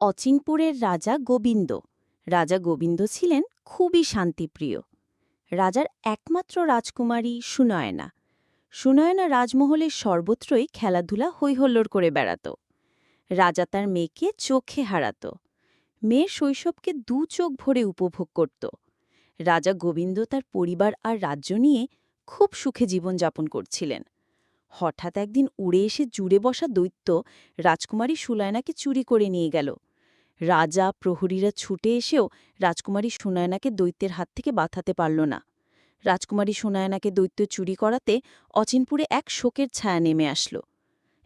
অচিনপুরের রাজা গোবিন্দ। রাজা গোবিন্দ ছিলেন খুবই শান্তিপ্রিয়। রাজার একমাত্র রাজকুমারী সুনয়না। সুনয়না রাজমহলের সর্বত্রই খেলাধুলা হৈহল্লোড় করে বেড়াত। রাজা তার মেয়েকে চোখে হারাত। মেয়ের শৈশবকে দু চোখ ভরে উপভোগ করত। রাজা গোবিন্দ তার পরিবার আর রাজ্য নিয়ে খুব সুখে জীবনযাপন করছিলেন। হঠাৎ একদিন উড়ে এসে জুড়ে বসা দৈত্য রাজকুমারী সুনয়নাকে চুরি করে নিয়ে গেল। রাজা প্রহরীরা ছুটে এসেও রাজকুমারী সুনয়নাকে দৈত্যের হাত থেকে বাঁচাতে পারল না। রাজকুমারী সুনয়নাকে দৈত্য চুরি করাতে অচিনপুরে এক শোকের ছায়া নেমে আসল।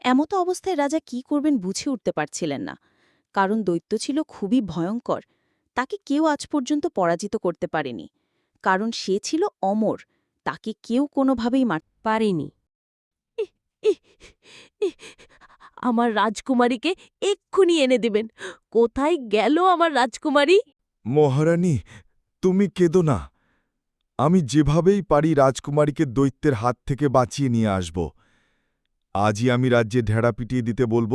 এমত অবস্থায় রাজা কি করবেন বুঝে উঠতে পারছিলেন না। কারণ দৈত্য ছিল খুবই ভয়ঙ্কর। তাকে কেউ আজ পর্যন্ত পরাজিত করতে পারেনি। কারণ সে ছিল অমর। তাকে কেউ কোনোভাবেই মার পারিনি। আমার রাজকুমারীকে এক্ষুনি এনে দেবেন। কোথায় গেল আমার রাজকুমারী? মহারানী তুমি কেঁদো না। আমি যেভাবেই পারি রাজকুমারীকে দৈত্যের হাত থেকে বাঁচিয়ে নিয়ে আসব। আজই আমি রাজ্যে ঢেড়া পিটিয়ে দিতে বলব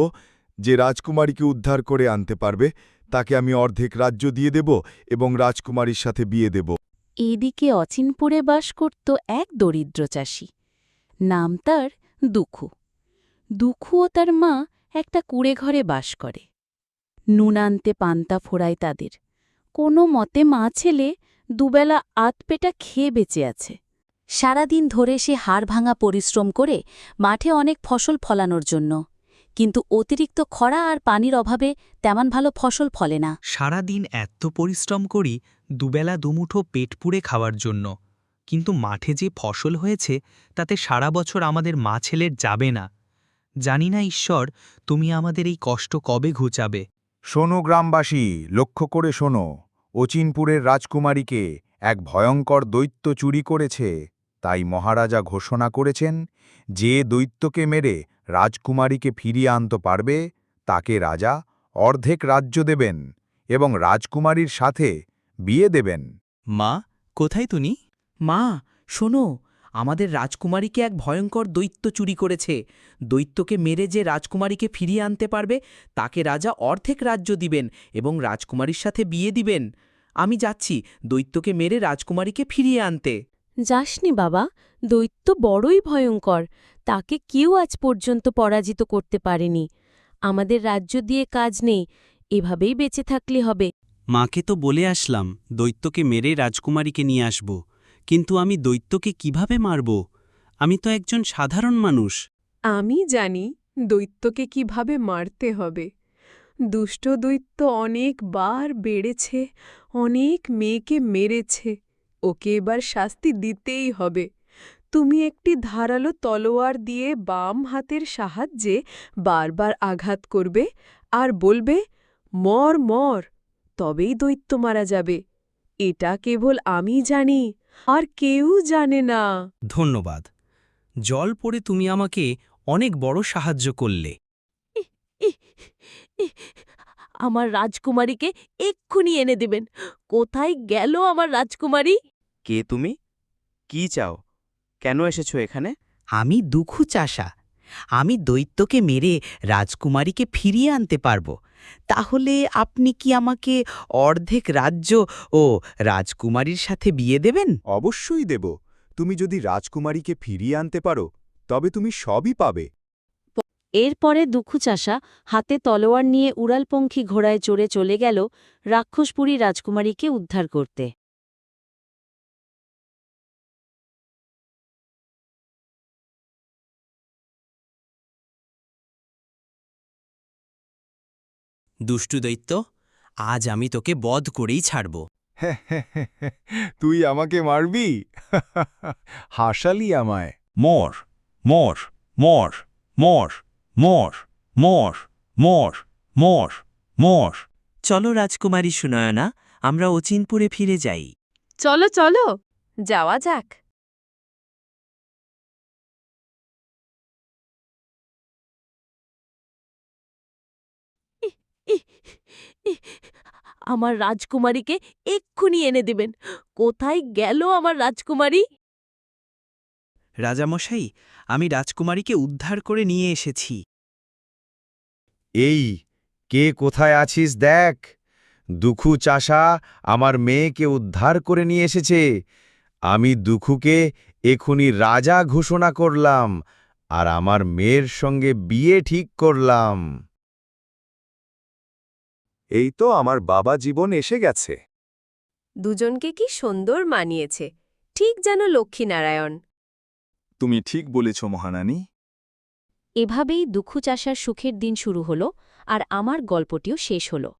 যে রাজকুমারীকে উদ্ধার করে আনতে পারবে তাকে আমি অর্ধেক রাজ্য দিয়ে দেব এবং রাজকুমারীর সাথে বিয়ে দেব। এদিকে অচিনপুরে বাস করত এক দরিদ্র চাষি। নাম তার দুখু। দুখু ও তার মা একটা কুড়ে ঘরে বাস করে। নুন আনতে পান্তা ফোড়ায় তাদের। কোনো মতে মা ছেলে দুবেলা আতপেটা খেয়ে বেঁচে আছে। সারাদিন ধরে সে হাড় ভাঙা পরিশ্রম করে মাঠে অনেক ফসল ফলানোর জন্য। কিন্তু অতিরিক্ত খরা আর পানির অভাবে তেমন ভালো ফসল ফলে না। সারাদিন এত পরিশ্রম করি দুবেলা দুমুঠো পেট পুড়ে খাওয়ার জন্য। কিন্তু মাঠে যে ফসল হয়েছে তাতে সারা বছর আমাদের মা ছেলের যাবে না। জানি না ঈশ্বর তুমি আমাদের এই কষ্ট কবে ঘুচাবে। শোনো গ্রামবাসী লক্ষ্য করে শোনো অচিনপুরের রাজকুমারীকে এক ভয়ঙ্কর দৈত্য চুরি করেছে। তাই মহারাজা ঘোষণা করেছেন যে দৈত্যকে মেরে রাজকুমারীকে ফিরিয়ে আনতে পারবে তাকে রাজা অর্ধেক রাজ্য দেবেন এবং রাজকুমারীর সাথে বিয়ে দেবেন। মা কোথায় তুমি? মা শোনো আমাদের রাজকুমারীকে এক ভয়ঙ্কর দৈত্য চুরি করেছে। দৈত্যকে মেরে যে রাজকুমারীকে ফিরিয়ে আনতে পারবে তাকে রাজা অর্ধেক রাজ্য দিবেন এবং রাজকুমারীর সাথে বিয়ে দিবেন। আমি যাচ্ছি দৈত্যকে মেরে রাজকুমারীকে ফিরিয়ে আনতে। যাসনি বাবা দৈত্য বড়ই ভয়ঙ্কর। তাকে কেউ আজ পর্যন্ত পরাজিত করতে পারেনি। আমাদের রাজ্য দিয়ে কাজ নেই এভাবেই বেঁচে থাকলে হবে। মাকে তো বলে আসলাম দৈত্যকে মেরে রাজকুমারীকে নিয়ে আসব। কিন্তু আমি দৈত্যকে কীভাবে মারব? আমি তো একজন সাধারণ মানুষ। আমি জানি দৈত্যকে কীভাবে মারতে হবে। দুষ্ট দৈত্য অনেকবার বেড়েছে, অনেক মেয়েকে মেরেছে। ওকে এবার শাস্তি দিতেই হবে। তুমি একটি ধারালো তলোয়ার দিয়ে বাম হাতের সাহায্যে বারবার আঘাত করবে আর বলবে, মর মর। তবেই দৈত্য মারা যাবে। এটা কেবল আমি জানি। আর কেউ জানে না। ধন্যবাদ। জল পড়ে তুমি আমাকে অনেক বড় সাহায্য করলে। আমার রাজকুমারীকে এক্ষুনি এনে দেবেন। কোথায় গেল আমার রাজকুমারী? কে তুমি? কি চাও? কেন এসেছ এখানে? আমি দুঃখু চাষা। আমি দৈত্যকে মেরে রাজকুমারীকে ফিরিয়ে আনতে পারব। তাহলে আপনি কি আমাকে অর্ধেক রাজ্য ও রাজকুমারীর সাথে বিয়ে দেবেন? অবশ্যই দেব। তুমি যদি রাজকুমারীকে ফিরিয়ে আনতে পারো তবে তুমি সবই পাবে। এরপরে দুঃখুচাষা হাতে তলোয়ার নিয়ে উড়ালপঙ্খী ঘোড়ায় চড়ে চলে গেল রাক্ষসপুরী রাজকুমারীকে উদ্ধার করতে। দুষ্টু দৈত্য আজ আমি তোকে বধ করেই ছাড়ব। তুই আমাকে মারবি? হাসালি আমায়। মর মর মর মর মর মর মর মর মর। চলো রাজকুমারী সুনয়না আমরা অচিনপুরে ফিরে যাই। চলো চলো যাওয়া যাক। আমার রাজকুমারীকে এক্ষুনি এনে দেবেন। কোথায় গেল আমার রাজকুমারী? রাজামশাই আমি রাজকুমারীকে উদ্ধার করে নিয়ে এসেছি। এই কে কোথায় আছিস দেখ। দুখু চাষা আমার মেয়েকে উদ্ধার করে নিয়ে এসেছে। আমি দুখুকে এখুনি রাজা ঘোষণা করলাম আর আমার মেয়ের সঙ্গে বিয়ে ঠিক করলাম। এই তো আমার বাবা জীবন এসে গেছে। দুজনকে কি সুন্দর মানিয়েছে। ঠিক যেন লক্ষ্মীনারায়ণ। তুমি ঠিক বলেছ মহানানী। এভাবেই দুঃখুচাষার সুখের দিন শুরু হল আর আমার গল্পটিও শেষ হলো।